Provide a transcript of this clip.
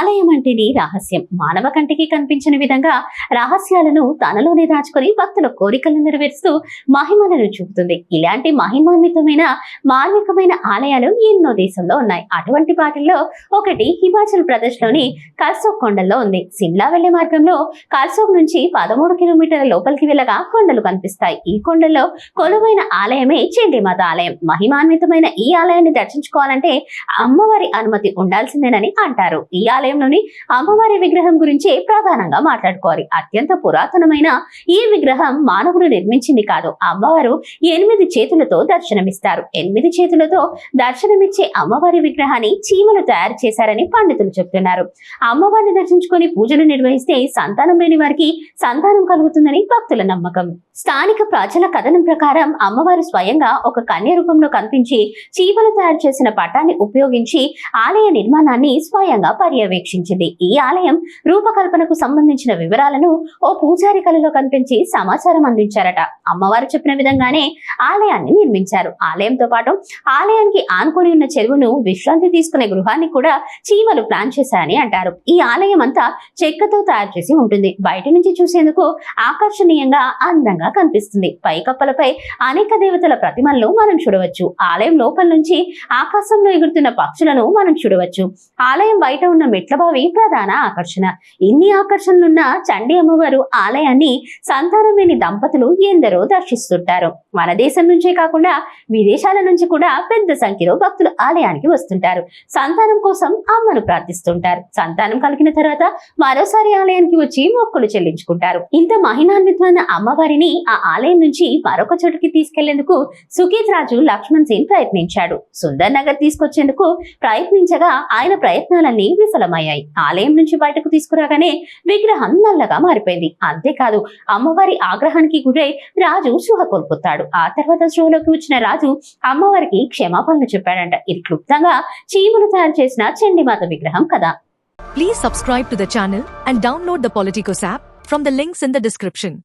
ఆలయం అంటేనే రహస్యం. మానవ కంటికి కనిపించిన విధంగా రహస్యాలను తనలోనే దాచుకొని భక్తుల కోరికలను నెరవేరుస్తూ మహిమలను చూపుతుంది. ఇలాంటి మహిమాన్వితమైన మార్మికమైన ఆలయాలు ఎన్నో దేశంలో ఉన్నాయి. అటువంటి వాటిల్లో ఒకటి హిమాచల్ ప్రదేశ్లోని కల్సోక్ కొండల్లో ఉంది. సిమ్లా వెళ్ళే మార్గంలో కల్సోక్ నుంచి పదమూడు కిలోమీటర్ల లోపలికి వెళ్ళగా కొండలు కనిపిస్తాయి. ఈ కొండల్లో కొలువైన ఆలయమే చండీమాత ఆలయం. మహిమాన్వితమైన ఈ ఆలయాన్ని దర్శించుకోవాలంటే అమ్మవారి అనుమతి ఉండాల్సిందేనని అంటారు. ఈ ఆలయం ఆలయంలోని అమ్మవారి విగ్రహం గురించి ప్రధానంగా మాట్లాడుకోవాలి. అత్యంత పురాతనమైన ఈ విగ్రహం మానవుడు నిర్మించింది కాదు. అమ్మవారు ఎనిమిది చేతులతో దర్శనమిస్తారు. ఎనిమిది చేతులతో దర్శనమిచ్చే అమ్మవారి విగ్రహాన్ని చీమలు తయారు చేశారని పండితులు చెప్తున్నారు. అమ్మవారిని దర్శించుకొని పూజలు నిర్వహిస్తే సంతానం లేని వారికి సంతానం కలుగుతుందని భక్తుల నమ్మకం. స్థానిక ప్రజల కథనం ప్రకారం అమ్మవారు స్వయంగా ఒక కన్య రూపంలో కనిపించి చీమలు తయారు చేసిన పటాన్ని ఉపయోగించి ఆలయ నిర్మాణాన్ని స్వయంగా పర్యవేక్షించింది. ఈ ఆలయం రూపకల్పనకు సంబంధించిన వివరాలను ఓ పూజారి కళలో కనిపించి సమాచారం అందించారట. అమ్మవారు చెప్పిన విధంగానే ఆలయాన్ని నిర్మించారు. ఆలయంతో పాటు ఆలయానికి ఆనుకొని ఉన్న చెరువును విశ్రాంతి తీసుకునే గృహాన్ని కూడా చీమలు ప్లాన్ చేశారని అంటారు. ఈ ఆలయం అంతా చెక్కతో తయారు చేసి ఉంటుంది. బయట నుంచి చూసేందుకు ఆకర్షణీయంగా అందంగా కనిపిస్తుంది. పైకప్పలపై అనేక దేవతల ప్రతిమలను మనం చూడవచ్చు. ఆలయం లోపల నుంచి ఆకాశంలో ఎగురుతున్న పక్షులను మనం చూడవచ్చు. ఆలయం బయట ఉన్న మెట్ల ప్రధాన ఆకర్షణ. ఇన్ని ఆకర్షణలున్న చండి అమ్మవారు ఆలయాన్ని సంతానం లేని దంపతులు ఎందరో దర్శిస్తుంటారు. మన దేశం నుంచే కాకుండా విదేశాల నుంచి కూడా పెద్ద సంఖ్యలో భక్తులు ఆలయానికి వస్తుంటారు. సంతానం కోసం అమ్మను ప్రార్థిస్తుంటారు. సంతానం కలిగిన తర్వాత మరోసారి ఆలయానికి వచ్చి మొక్కులు చెల్లించుకుంటారు. ఇంత మహిమాన్వితమైన అమ్మవారిని ఆ ఆలయం నుంచి మరొక చోటుకి తీసుకెళ్ళేందుకు సుఖీత్ రాజు లక్ష్మణ్ సింగ్ ప్రయత్నించాడు. సుందర్ నగర్ తీసుకొచ్చేందుకు ప్రయత్నించగా ఆయన ప్రయత్నాలన్నీ విఫలమయ్యాయి ఆలయం నుంచి బయటకు తీసుకురాగానే విగ్రహం నల్లగా మారిపోయింది. అంతేకాదు అమ్మవారి ఆగ్రహానికి గురై రాజు స్పృహ కోల్పోతాడు. ఆ తర్వాత స్పృహలోకి వచ్చిన రాజు అమ్మవారికి క్షమాపణలు చెప్పాడంట. ఇది క్లుప్తంగా చీమలు తయారు చేసిన చండిమాత విగ్రహం కదా. Please subscribe to the channel and download the Politicos app from the links in the description